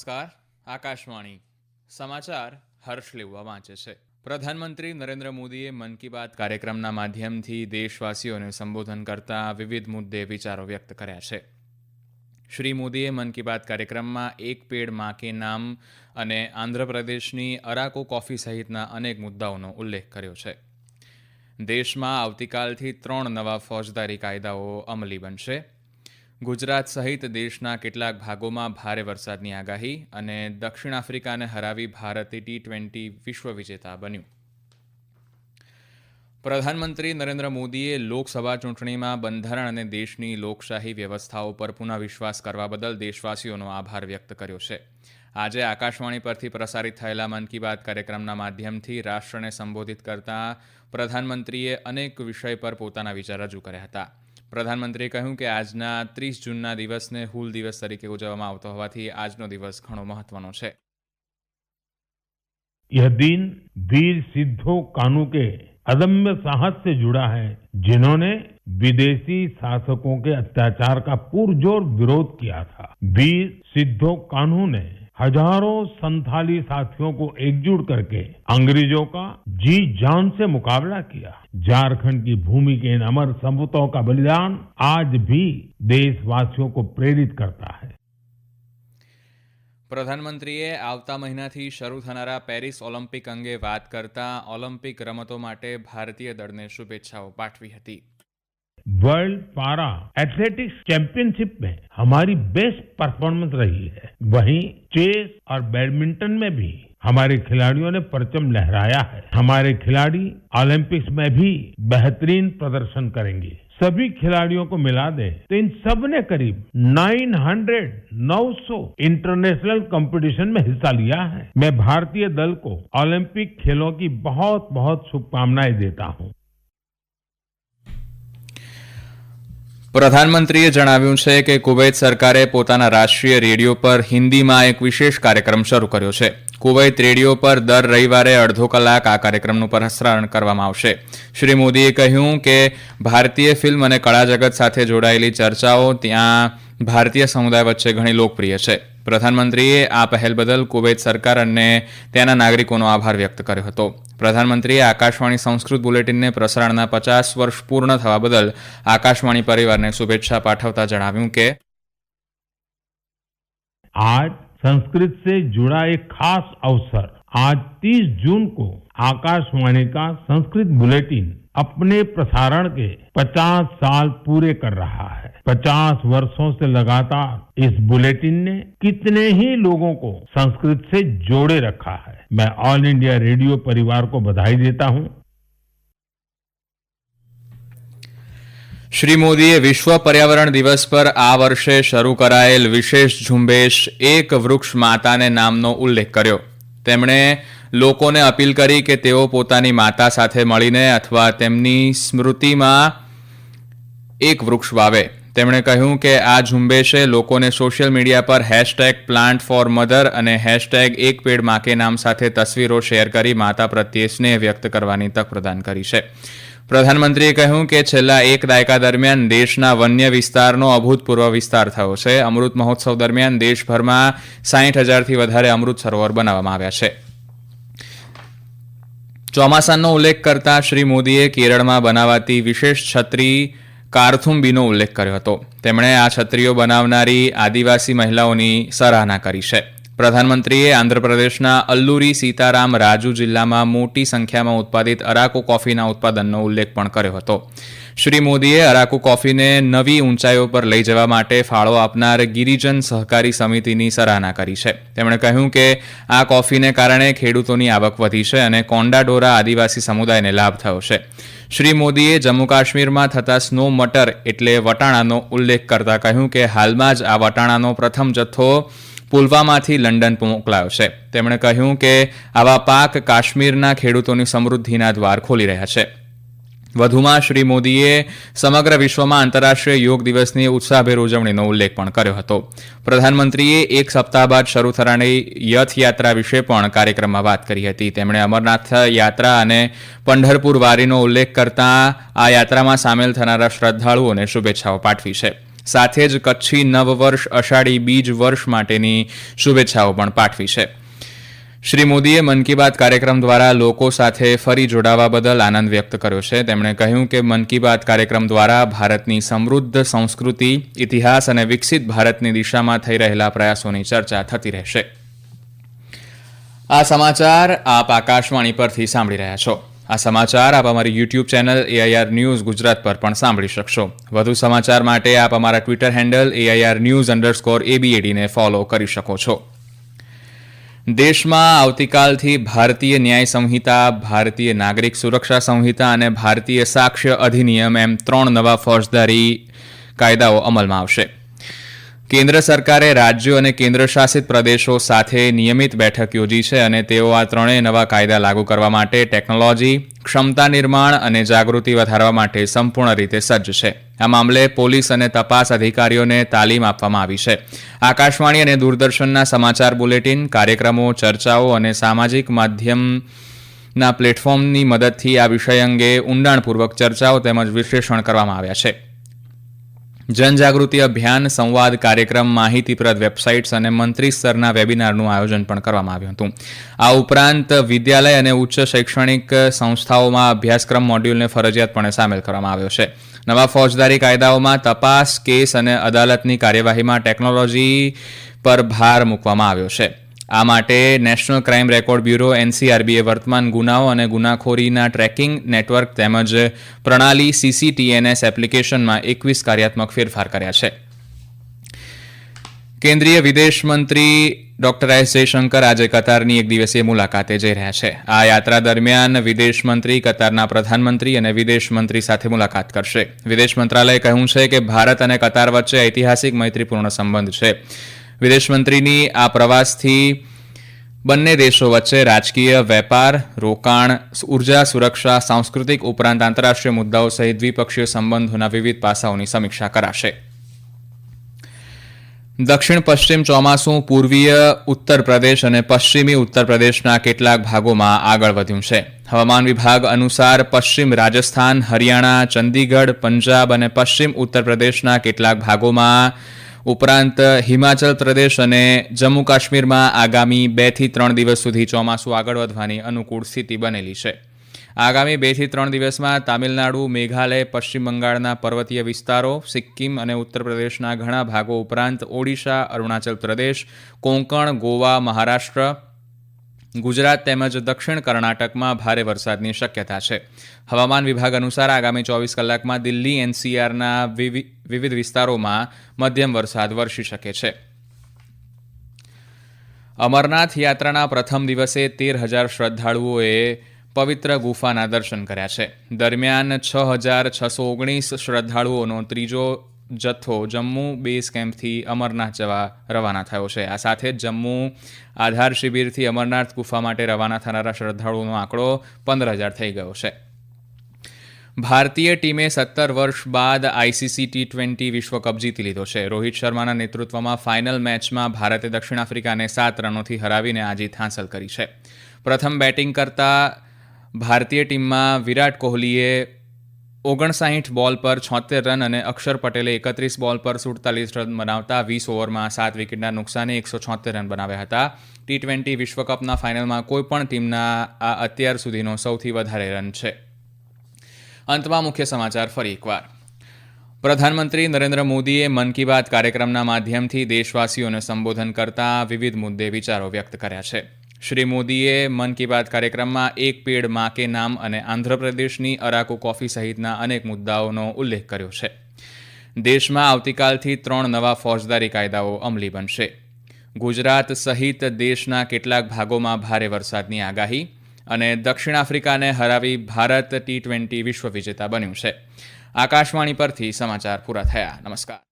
નમસ્કાર. આકાશવાણી સમાચાર હર્ષ લેવા વાંચે છે. પ્રધાનમંત્રી નરેન્દ્ર મોદીએ મન કી બાત કાર્યક્રમના માધ્યમથી દેશવાસીઓને સંબોધન કરતા વિવિધ મુદ્દે વિચારો વ્યક્ત કર્યા છે. શ્રી મોદીએ મન કી બાત કાર્યક્રમમાં એક પેડમાં કે નામ અને આંધ્રપ્રદેશની અરાકો કોફી સહિતના અનેક મુદ્દાઓનો ઉલ્લેખ કર્યો છે. દેશમાં આવતીકાલથી ત્રણ નવા ફોજદારી કાયદાઓ અમલી બનશે. ગુજરાત સહિત દેશના કેટલાક ભાગોમાં ભારે વરસાદની આગાહી અને દક્ષિણ આફ્રિકાને હરાવી ભારતે ટી ટ્વેન્ટી વિશ્વ વિજેતા બન્યું. પ્રધાનમંત્રી નરેન્દ્ર મોદીએ લોકસભા ચૂંટણીમાં બંધારણ અને દેશની લોકશાહી વ્યવસ્થાઓ પર પુનઃ વિશ્વાસ કરવા બદલ દેશવાસીઓનો આભાર વ્યક્ત કર્યો છે. આજે આકાશવાણી પરથી પ્રસારિત થયેલા મન કી બાત કાર્યક્રમના માધ્યમથી રાષ્ટ્રને સંબોધિત કરતા પ્રધાનમંત્રીએ અનેક વિષય પર પોતાના વિચાર રજૂ કર્યા હતા. પ્રધાનમંત્રીએ કહ્યું કે આજના ત્રીસ જૂનના દિવસને હૂલ દિવસ તરીકે ઉજવવામાં આવતો હોવાથી આજનો દિવસ ઘણો મહત્વનો છે यह दिन वीर सिद्धो कानू के अदम्य साहस से जुड़ा है जिन्होंने विदेशी शासकों के अत्याचार का पुरजोर विरोध किया था वीर सिद्धो कान्हू ने हजारों संथाली साथियों को एकजुट करके अंग्रेजों का जी जान से मुकाबला किया झारखंड की भूमि के इन अमर सपूतों का बलिदान आज भी देशवासियों को प्रेरित करता है પ્રધાનમંત્રીએ આવતા મહિનાથી શરૂ થનારા પેરિસ ઓલિમ્પિક અંગે વાત કરતા ઓલિમ્પિક રમતો માટે ભારતીય દળને શુભેચ્છાઓ પાઠવી હતી वर्ल्ड पारा एथलेटिक्स चैंपियनशिप में हमारी बेस्ट परफॉर्मेंस रही है। वहीं चेस और बैडमिंटन में भी हमारे खिलाड़ियों ने परचम लहराया है। हमारे खिलाड़ी ओलंपिक्स में भी बेहतरीन प्रदर्शन करेंगे। सभी खिलाड़ियों को मिला दें तो इन सबने करीब 900 900 इंटरनेशनल कंपटीशन में हिस्सा लिया है। मैं भारतीय दल को ओलंपिक खेलों की बहुत बहुत शुभकामनाएँ देता हूँ। પ્રધાનમંત્રીએ જણાવ્યું છે કે કુવૈત સરકારે પોતાના રાષ્ટ્રીય રેડિયો પર હિન્દીમાં એક વિશેષ કાર્યક્રમ શરૂ કર્યો છે. કુવૈત રેડિયો પર દર રવિવારે અડધો કલાક આ કાર્યક્રમનું પ્રસારણ કરવામાં આવશે. શ્રી મોદીએ કહ્યું કે ભારતીય ફિલ્મ અને કળા જગત સાથે જોડાયેલી ચર્ચાઓ ત્યાં ભારતીય સમુદાય વચ્ચે ઘણી લોકપ્રિય છે. પ્રધાનમંત્રીએ આ પહેલ બદલ કુવૈત સરકાર અને ત્યાંના નાગરિકોનો આભાર વ્યક્ત કર્યો હતો પ્રધાનમંત્રીએ આકાશવાણી સંસ્કૃત બુલેટિનને પ્રસારણના પચાસ વર્ષ પૂર્ણ થવા બદલ આકાશવાણી પરિવારને શુભેચ્છા પાઠવતા જણાવ્યું કે आज संस्कृत से जुड़ा एक खास अवसर आज 30 जून को आकाशवाणी का संस्कृत बुलेटिन अपने प्रसारण के 50 साल पूरे कर रहा है 50 वर्षों से लगातार इस बुलेटिन ने कितने ही लोगों को संस्कृत से जोड़े रखा है मैं ऑल इंडिया रेडियो परिवार को बधाई देता हूं શ્રી મોદીએ વિશ્વ પર્યાવરણ દિવસ પર આ વર્ષે શરૂ કરાયેલ વિશેષ ઝુંબેશ એક વૃક્ષ માતાને નામનો ઉલ્લેખ કર્યો તેમણે લોકોને અપીલ કરી કે તેઓ પોતાની માતા સાથે મળીને અથવા તેમની સ્મૃતિમાં એક વૃક્ષ વાવે. તેમણે કહ્યું કે આ ઝુંબેશે લોકોને સોશિયલ મીડિયા પર હેશટેગ પ્લાન્ટ ફોર મધર અને હેશટેગ એક પેડ માકે નામ સાથે તસવીરો શેર કરી માતા પ્રત્યે સ્નેહ વ્યક્ત કરવાની તક પ્રદાન કરી છે. પ્રધાનમંત્રીએ કહ્યું કે છેલ્લા એક દાયકા દરમિયાન દેશના વન્ય વિસ્તારનો અભૂતપૂર્વ વિસ્તાર થયો છે. અમૃત મહોત્સવ દરમિયાન દેશભરમાં સાહીઠ હજારથી વધારે અમૃત સરોવર બનાવવામાં આવ્યા છે. ચોમાસાનો ઉલ્લેખ કરતા શ્રી મોદીએ કેરળમાં બનાવાતી વિશેષ છત્રી કારથુમ્બીનો ઉલ્લેખ કર્યો હતો. તેમણે આ છત્રીઓ બનાવનારી આદિવાસી મહિલાઓની સરાહના કરી છે. પ્રધાનમંત્રીએ આંધ્રપ્રદેશના અલ્લુરી, સીતારામ, રાજુ જિલ્લામાં મોટી સંખ્યામાં ઉત્પાદિત અરાકુ કોફીના ઉત્પાદનનો ઉલ્લેખ પણ કર્યો હતો. શ્રી મોદીએ અરાકુ કોફીને નવી ઊંચાઈઓ પર લઈ જવા માટે ફાળો આપનાર ગિરિજન સહકારી સમિતિની સરાહના કરી છે. તેમણે કહ્યું કે આ કોફીને કારણે ખેડૂતોની આવક વધી છે અને કોંડાડોરા આદિવાસી સમુદાયને લાભ થયો છે. શ્રી મોદીએ જમ્મુ કાશ્મીરમાં થતા સ્નો મટર એટલે વટાણાનો ઉલ્લેખ કરતા કહ્યું કે હાલમાં જ આ વટાણાનો પ્રથમ જથ્થો પુલવામાથી લંડન મોકલાયો છે. તેમણે કહ્યું કે આવા પાક કાશ્મીરના ખેડૂતોની સમૃદ્ધિના દ્વાર ખોલી રહ્યા છે. વધુમાં શ્રી મોદીએ સમગ્ર વિશ્વમાં આંતરરાષ્ટ્રીય યોગ દિવસની ઉત્સાહભેર ઉજવણીનો ઉલ્લેખ પણ કર્યો હતો. પ્રધાનમંત્રીએ એક સપ્તાહ બાદ શરૂ થનારી યાત્રા વિશે પણ કાર્યક્રમમાં વાત કરી હતી. તેમણે અમરનાથ યાત્રા અને પંઢરપુર વારીનો ઉલ્લેખ કરતા આ યાત્રામાં સામેલ થનારા શ્રદ્ધાળુઓને શુભેચ્છાઓ પાઠવી છે. સાથે જ કચ્છી નવવર્ષ અષાઢી બીજ વર્ષ માટેની શુભેચ્છાઓ પણ પાઠવી છે. શ્રી મોદીએ મન કી બાત કાર્યક્રમ દ્વારા લોકો સાથે ફરી જોડાવા બદલ આનંદ વ્યક્ત કર્યો છે. તેમણે કહ્યું કે મન કી બાત કાર્યક્રમ દ્વારા ભારતની સમૃદ્ધ સંસ્કૃતિ, ઇતિહાસ અને વિકસિત ભારતની દિશામાં થઈ રહેલા પ્રયાસોની ચર્ચા થતી રહેશે. આ સમાચાર આપ આકાશવાણી પરથી સાંભળી રહ્યા છો. આ સમાચાર આપ અમારી YouTube channel AIR news Gujarat પર પણ સાંભળી શકશો. વધુ સમાચાર માટે આપ અમારા Twitter handle AIR news underscore એબીએડીને follow કરી શકો છો. દેશમાં આવતીકાલથી ભારતીય ન્યાય સંહિતા, ભારતીય નાગરિક સુરક્ષા સંહિતા અને ભારતીય સાક્ષ્ય અધિનિયમ એમ ત્રણ નવા ફોજદારી કાયદાઓ અમલમાં આવશે. કેન્દ્ર સરકારે રાજ્યો અને કેન્દ્રશાસિત પ્રદેશો સાથે નિયમિત બેઠક યોજી છે અને તેઓ આ ત્રણેય નવા કાયદા લાગુ કરવા માટે ટેકનોલોજી, ક્ષમતા નિર્માણ અને જાગૃતિ વધારવા માટે સંપૂર્ણ રીતે સજ્જ છે. આ મામલે પોલીસ અને તપાસ અધિકારીઓને તાલીમ આપવામાં આવી છે. આકાશવાણી અને દૂરદર્શનના સમાચાર બુલેટિન, કાર્યક્રમો, ચર્ચાઓ અને સામાજિક માધ્યમના પ્લેટફોર્મની મદદથી આ વિષય અંગે ઊંડાણપૂર્વક ચર્ચાઓ તેમજ વિશ્લેષણ કરવામાં આવ્યા છે. જનજાગૃતિ અભિયાન, સંવાદ કાર્યક્રમ, માહિતીપ્રદ વેબસાઇટ્સ અને મંત્રી સ્તરના વેબિનારનું આયોજન પણ કરવામાં આવ્યું હતું. આ ઉપરાંત વિદ્યાલય અને ઉચ્ચ શૈક્ષણિક સંસ્થાઓમાં અભ્યાસક્રમ મોડ્યુલને ફરજિયાતપણે સામેલ કરવામાં આવ્યો છે. નવા ફોજદારી કાયદાઓમાં તપાસ, કેસ અને અદાલતની કાર્યવાહીમાં ટેકનોલોજી પર ભાર મૂકવામાં આવ્યો છે. આ માટે નેશનલ ક્રાઇમ રેકોર્ડ બ્યુરો, એનસીઆરબીએ વર્તમાન ગુનાઓ અને ગુનાખોરીના ટ્રેકિંગ નેટવર્ક તેમજ પ્રણાલી સીસીટીએનએસ એપ્લિકેશનમાં એકવીસ કાર્યાત્મક ફેરફાર કર્યા છે. કેન્દ્રીય વિદેશ મંત્રી ડોક્ટર એસ જયશંકર આજે કતારની એક દિવસીય મુલાકાતે જઈ રહ્યા છે. આ યાત્રા દરમિયાન વિદેશ મંત્રી, કતારના પ્રધાનમંત્રી અને વિદેશ મંત્રી સાથે મુલાકાત કરશે. વિદેશ મંત્રાલયે કહ્યું છે કે ભારત અને કતાર વચ્ચે ઐતિહાસિક મૈત્રીપૂર્ણ સંબંધ છે. વિદેશ મંત્રીની આ પ્રવાસથી બંને દેશો વચ્ચે રાજકીય વેપાર, રોકાણ, ઊર્જા સુરક્ષા, સાંસ્કૃતિક ઉપરાંત આંતરરાષ્ટ્રીય મુદ્દાઓ સહિત દ્વિપક્ષીય સંબંધોના વિવિધ પાસાઓની સમીક્ષા કરાશે. દક્ષિણ પશ્ચિમ ચોમાસું પૂર્વીય ઉત્તર પ્રદેશ અને પશ્ચિમી ઉત્તર પ્રદેશના કેટલાક ભાગોમાં આગળ વધ્યું છે. હવામાન વિભાગ અનુસાર પશ્ચિમ રાજસ્થાન, હરિયાણા, ચંદીગઢ, પંજાબ અને પશ્ચિમ ઉત્તર પ્રદેશના કેટલાક ભાગોમાં ઉપરાંત હિમાચલ પ્રદેશ અને જમ્મુ કાશ્મીરમાં આગામી બેથી ત્રણ દિવસ સુધી ચોમાસું આગળ વધવાની અનુકૂળ સ્થિતિ બનેલી છે. આગામી બેથી ત્રણ દિવસમાં તામિલનાડુ, મેઘાલય, પશ્ચિમ બંગાળના પર્વતીય વિસ્તારો, સિક્કિમ અને ઉત્તર પ્રદેશના ઘણા ભાગો ઉપરાંત ઓડિશા, અરુણાચલ પ્રદેશ, કોંકણ, ગોવા, મહારાષ્ટ્ર ગુજરાત તેમજ દક્ષિણ કર્ણાટકમાં ભારે વરસાદની શક્યતા છે. હવામાન વિભાગ અનુસાર આગામી ચોવીસ કલાકમાં દિલ્હી, એનસીઆરના વિવિધ વિસ્તારોમાં મધ્યમ વરસાદ વરસી શકે છે. અમરનાથ યાત્રાના પ્રથમ દિવસે તેર હજાર શ્રદ્ધાળુઓએ પવિત્ર ગુફાના દર્શન કર્યા છે. દરમિયાન છ હજાર છસો ઓગણીસ શ્રદ્ધાળુઓનો ત્રીજો જથ્થો જમ્મુ બેઝ કેમ્પથી અમરનાથ જવા રવાના થયો છે. આ સાથે જ જમ્મુ આધાર શિબિરથી અમરનાથ ગુફા માટે રવાના થનારા શ્રદ્ધાળુઓનો આંકડો પંદર હજાર થઈ ગયો છે. ભારતીય ટીમે સત્તર વર્ષ બાદ આઈસીસી ટી ટ્વેન્ટી વિશ્વકપ જીતી લીધો છે. રોહિત શર્માના નેતૃત્વમાં ફાઇનલ મેચમાં ભારતે દક્ષિણ આફ્રિકાને સાત રનોથી હરાવીને આ જીત હાંસલ કરી છે. પ્રથમ બેટિંગ કરતા ભારતીય ટીમમાં વિરાટ કોહલીએ ઓગણસાઠ બોલ પર છોતેર રન અને અક્ષર પટેલે એકત્રીસ બોલ પર સુડતાલીસ રન બનાવતા વીસ ઓવરમાં સાત વિકેટના નુકસાને એકસો છોતેર રન બનાવ્યા હતા. ટી ટ્વેન્ટી વિશ્વકપના ફાઇનલમાં કોઈપણ ટીમના આ અત્યાર સુધીનો સૌથી વધારે રન છે. અંતમાં મુખ્ય સમાચાર ફરી એકવાર. પ્રધાનમંત્રી નરેન્દ્ર મોદીએ મન કી બાત કાર્યક્રમના માધ્યમથી દેશવાસીઓને સંબોધન કરતા વિવિધ મુદ્દે વિચારો વ્યક્ત કર્યા છે. શ્રી મોદીએ મન કી બાત કાર્યક્રમમાં એક પેડમાં કે નામ અને આંધ્રપ્રદેશની અરાકુ કોફી સહિતના અનેક મુદ્દાઓનો ઉલ્લેખ કર્યો છે. દેશમાં આવતીકાલથી ત્રણ નવા ફોજદારી કાયદાઓ અમલી બનશે. ગુજરાત સહિત દેશના કેટલાક ભાગોમાં ભારે વરસાદની આગાહી અને દક્ષિણ આફ્રિકાને હરાવી ભારત ટી ટ્વેન્ટી વિશ્વ વિજેતા બન્યું છે. આકાશવાણી પરથી સમાચાર પૂરા થયા. નમસ્કાર.